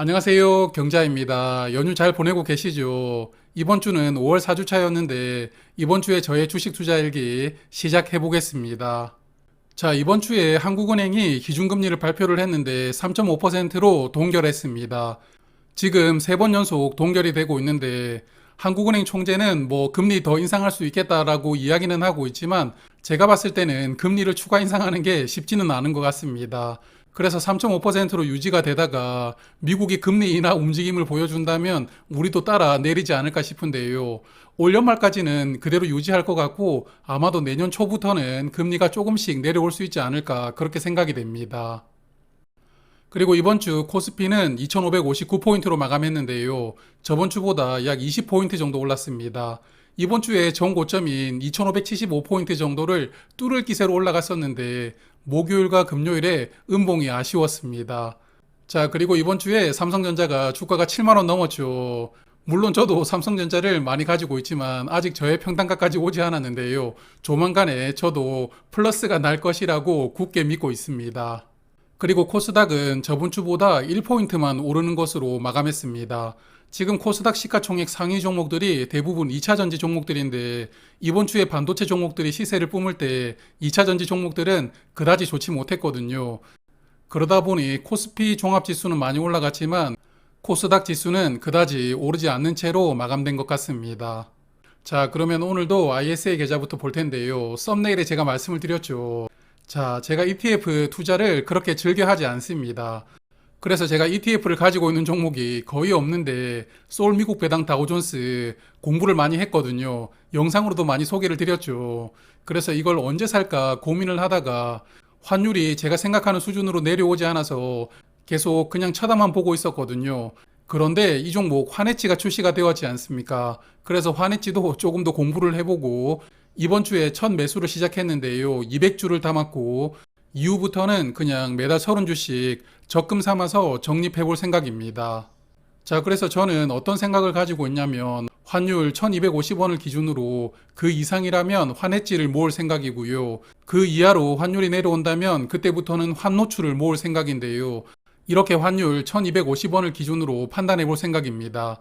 안녕하세요. 경자입니다. 연휴 잘 보내고 계시죠? 이번 주는 5월 4주차였는데 이번 주에 저의 주식 투자 일기 시작해 보겠습니다. 자, 이번 주에 한국은행이 기준금리를 발표를 했는데 3.5%로 동결했습니다. 지금 세 번 연속 동결이 되고 있는데 한국은행 총재는 뭐 금리 더 인상할 수 있겠다라고 이야기는 하고 있지만 제가 봤을 때는 금리를 추가 인상하는 게 쉽지는 않은 것 같습니다. 그래서 3.5%로 유지가 되다가 미국이 금리 인하 움직임을 보여준다면 우리도 따라 내리지 않을까 싶은데요. 올 연말까지는 그대로 유지할 것 같고 아마도 내년 초부터는 금리가 조금씩 내려올 수 있지 않을까 그렇게 생각이 됩니다. 그리고 이번 주 코스피는 2559포인트로 마감했는데요. 저번 주보다 약 20포인트 정도 올랐습니다. 이번 주에 전 고점인 2575포인트 정도를 뚫을 기세로 올라갔었는데 목요일과 금요일에 음봉이 아쉬웠습니다. 자, 그리고 이번 주에 삼성전자가 주가가 7만원 넘었죠. 물론 저도 삼성전자를 많이 가지고 있지만 아직 저의 평단가까지 오지 않았는데요. 조만간에 저도 플러스가 날 것이라고 굳게 믿고 있습니다. 그리고 코스닥은 저번 주보다 1포인트만 오르는 것으로 마감했습니다. 지금 코스닥 시가총액 상위 종목들이 대부분 2차 전지 종목들인데 이번 주에 반도체 종목들이 시세를 뿜을 때 2차 전지 종목들은 그다지 좋지 못했거든요. 그러다 보니 코스피 종합 지수는 많이 올라갔지만 코스닥 지수는 그다지 오르지 않는 채로 마감된 것 같습니다. 자, 그러면 오늘도 ISA 계좌부터 볼 텐데요. 썸네일에 제가 말씀을 드렸죠. 자, 제가 ETF 투자를 그렇게 즐겨 하지 않습니다. 그래서 제가 ETF를 가지고 있는 종목이 거의 없는데 소울 미국 배당 다우존스 공부를 많이 했거든요. 영상으로도 많이 소개를 드렸죠. 그래서 이걸 언제 살까 고민을 하다가 환율이 제가 생각하는 수준으로 내려오지 않아서 계속 그냥 쳐다만 보고 있었거든요. 그런데 이 종목 환해치가 출시가 되었지 않습니까? 그래서 환해치도 조금 더 공부를 해보고 이번 주에 첫 매수를 시작했는데요. 200주를 담았고 이후부터는 그냥 매달 30주씩 적금 삼아서 적립해 볼 생각입니다. 자, 그래서 저는 어떤 생각을 가지고 있냐면 환율 1250원을 기준으로 그 이상이라면 환해지를 모을 생각이고요. 그 이하로 환율이 내려온다면 그때부터는 환노출을 모을 생각인데요. 이렇게 환율 1250원을 기준으로 판단해 볼 생각입니다.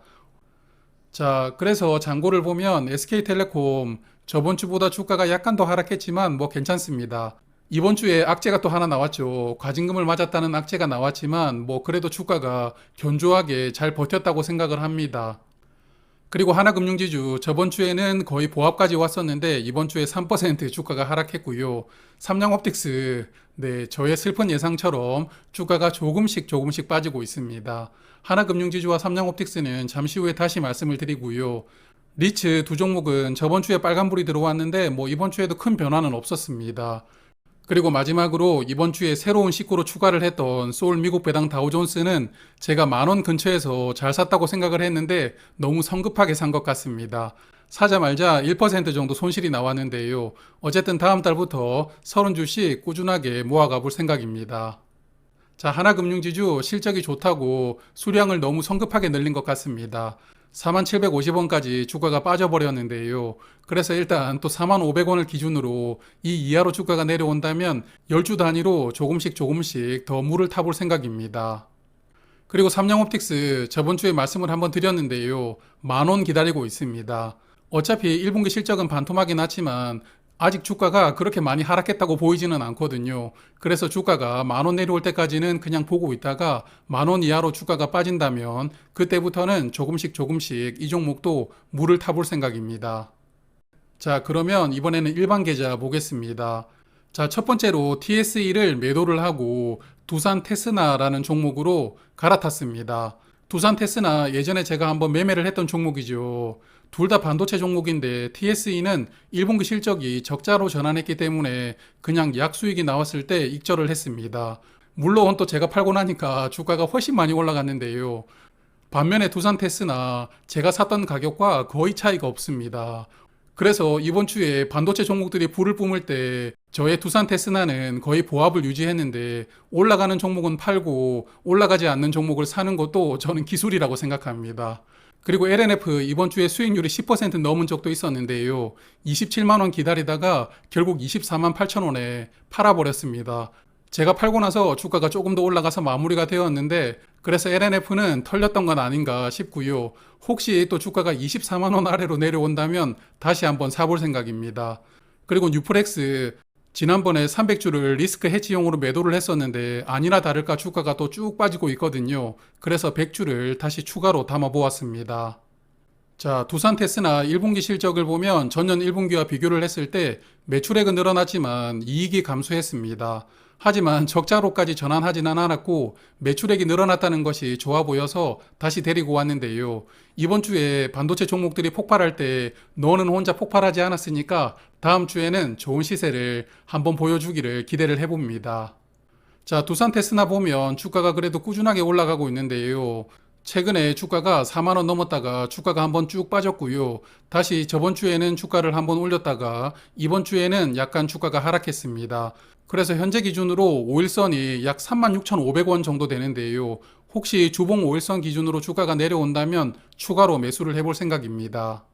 자, 그래서 잔고를 보면 SK텔레콤 저번 주보다 주가가 약간 더 하락했지만 뭐 괜찮습니다. 이번 주에 악재가 또 하나 나왔죠. 과징금을 맞았다는 악재가 나왔지만 뭐 그래도 주가가 견조하게 잘 버텼다고 생각을 합니다. 그리고 하나금융지주 저번 주에는 거의 보합까지 왔었는데 이번 주에 3% 주가가 하락했고요. 삼양옵틱스 네 저의 슬픈 예상처럼 주가가 조금씩 조금씩 빠지고 있습니다. 하나금융지주와 삼양옵틱스는 잠시 후에 다시 말씀을 드리고요. 리츠 두 종목은 저번 주에 빨간불이 들어왔는데 뭐 이번 주에도 큰 변화는 없었습니다. 그리고 마지막으로 이번 주에 새로운 식구로 추가를 했던 소울 미국 배당 다우존스는 제가 만원 근처에서 잘 샀다고 생각을 했는데 너무 성급하게 산 것 같습니다. 사자 말자 1% 정도 손실이 나왔는데요. 어쨌든 다음 달부터 30주씩 꾸준하게 모아가 볼 생각입니다. 자, 하나금융지주 실적이 좋다고 수량을 너무 성급하게 늘린 것 같습니다. 4750원까지 주가가 빠져버렸는데요. 그래서 일단 또 4500원을 기준으로 이 이하로 주가가 내려온다면 10주 단위로 조금씩 조금씩 더 물을 타볼 생각입니다. 그리고 삼양옵틱스 저번 주에 말씀을 한번 드렸는데요. 만원 기다리고 있습니다. 어차피 1분기 실적은 반토막이 났지만 아직 주가가 그렇게 많이 하락했다고 보이지는 않거든요. 그래서 주가가 만원 내려올 때까지는 그냥 보고 있다가 만원 이하로 주가가 빠진다면 그때부터는 조금씩 조금씩 이 종목도 물을 타볼 생각입니다. 자, 그러면 이번에는 일반 계좌 보겠습니다. 자, 첫 번째로 TSE를 매도를 하고 두산 테스나라는 종목으로 갈아탔습니다. 두산 테스나 예전에 제가 한번 매매를 했던 종목이죠. 둘 다 반도체 종목인데 TSE는 1분기 실적이 적자로 전환했기 때문에 그냥 약 수익이 나왔을 때 익절을 했습니다. 물론 또 제가 팔고 나니까 주가가 훨씬 많이 올라갔는데요. 반면에 두산 테스나 제가 샀던 가격과 거의 차이가 없습니다. 그래서 이번 주에 반도체 종목들이 불을 뿜을 때 저의 두산 테스나는 거의 보합을 유지했는데 올라가는 종목은 팔고 올라가지 않는 종목을 사는 것도 저는 기술이라고 생각합니다. 그리고 LNF 이번 주에 수익률이 10% 넘은 적도 있었는데요. 27만 원 기다리다가 결국 24만 8천 원에 팔아버렸습니다. 제가 팔고 나서 주가가 조금 더 올라가서 마무리가 되었는데 그래서 LNF는 털렸던 건 아닌가 싶고요. 혹시 또 주가가 24만 원 아래로 내려온다면 다시 한번 사볼 생각입니다. 그리고 뉴프렉스 지난번에 300주를 리스크 해지용으로 매도를 했었는데 아니나 다를까 주가가 또 쭉 빠지고 있거든요. 그래서 100주를 다시 추가로 담아 보았습니다. 자, 두산 테스나 1분기 실적을 보면 전년 1분기와 비교를 했을 때 매출액은 늘어났지만 이익이 감소했습니다. 하지만 적자로까지 전환하지는 않았고 매출액이 늘어났다는 것이 좋아 보여서 다시 데리고 왔는데요. 이번 주에 반도체 종목들이 폭발할 때 너는 혼자 폭발하지 않았으니까 다음 주에는 좋은 시세를 한번 보여주기를 기대를 해봅니다. 자, 두산 테스나 보면 주가가 그래도 꾸준하게 올라가고 있는데요. 최근에 주가가 4만 원 넘었다가 주가가 한번 쭉 빠졌고요. 다시 저번 주에는 주가를 한번 올렸다가 이번 주에는 약간 주가가 하락했습니다. 그래서 현재 기준으로 5일선이 약 36,500원 정도 되는데요. 혹시 주봉 5일선 기준으로 주가가 내려온다면 추가로 매수를 해볼 생각입니다.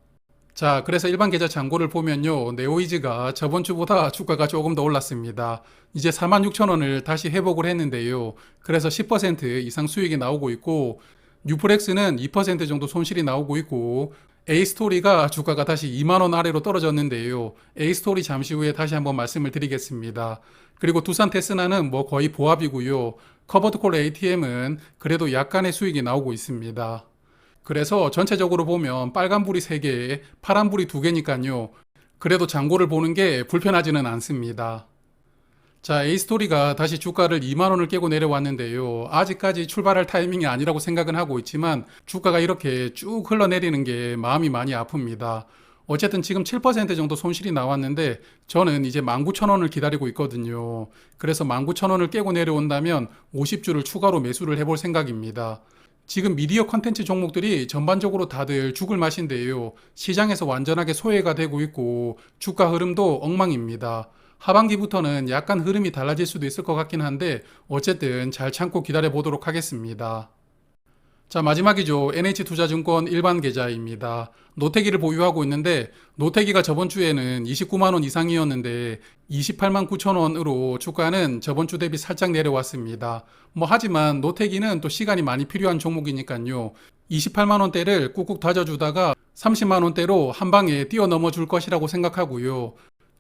자, 그래서 일반 계좌 잔고를 보면요. 네오이즈가 저번 주보다 주가가 조금 더 올랐습니다. 이제 46,000원을 다시 회복을 했는데요. 그래서 10% 이상 수익이 나오고 있고 뉴프렉스는 2% 정도 손실이 나오고 있고 A스토리가 주가가 다시 2만원 아래로 떨어졌는데요. A스토리 잠시 후에 다시 한번 말씀을 드리겠습니다. 그리고 두산 테스나는 뭐 거의 보합이고요. 커버드콜 ATM은 그래도 약간의 수익이 나오고 있습니다. 그래서 전체적으로 보면 빨간불이 3개, 파란불이 2개니까요. 그래도 잔고를 보는 게 불편하지는 않습니다. 자, A스토리가 다시 주가를 2만 원을 깨고 내려왔는데요. 아직까지 출발할 타이밍이 아니라고 생각은 하고 있지만 주가가 이렇게 쭉 흘러내리는 게 마음이 많이 아픕니다. 어쨌든 지금 7% 정도 손실이 나왔는데 저는 이제 19,000원을 기다리고 있거든요. 그래서 19,000원을 깨고 내려온다면 50주를 추가로 매수를 해볼 생각입니다. 지금 미디어 컨텐츠 종목들이 전반적으로 다들 죽을 맛인데요. 시장에서 완전하게 소외가 되고 있고 주가 흐름도 엉망입니다. 하반기부터는 약간 흐름이 달라질 수도 있을 것 같긴 한데 어쨌든 잘 참고 기다려 보도록 하겠습니다. 자, 마지막이죠. NH투자증권 일반 계좌입니다. 노태기를 보유하고 있는데 노태기가 저번 주에는 29만 원 이상이었는데 28만 9천 원으로 주가는 저번 주 대비 살짝 내려왔습니다. 뭐 하지만 노태기는 또 시간이 많이 필요한 종목이니까요. 28만 원대를 꾹꾹 다져주다가 30만 원대로 한 방에 뛰어넘어 줄 것이라고 생각하고요.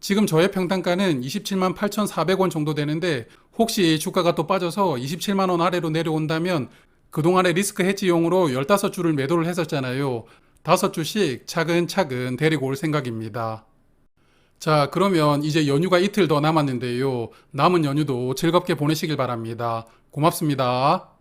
지금 저의 평단가는 27만 8,400원 정도 되는데 혹시 주가가 또 빠져서 27만 원 아래로 내려온다면 그동안에 리스크 해지용으로 15주를 매도를 했었잖아요. 5주씩 차근차근 데리고 올 생각입니다. 자, 그러면 이제 연휴가 이틀 더 남았는데요. 남은 연휴도 즐겁게 보내시길 바랍니다. 고맙습니다.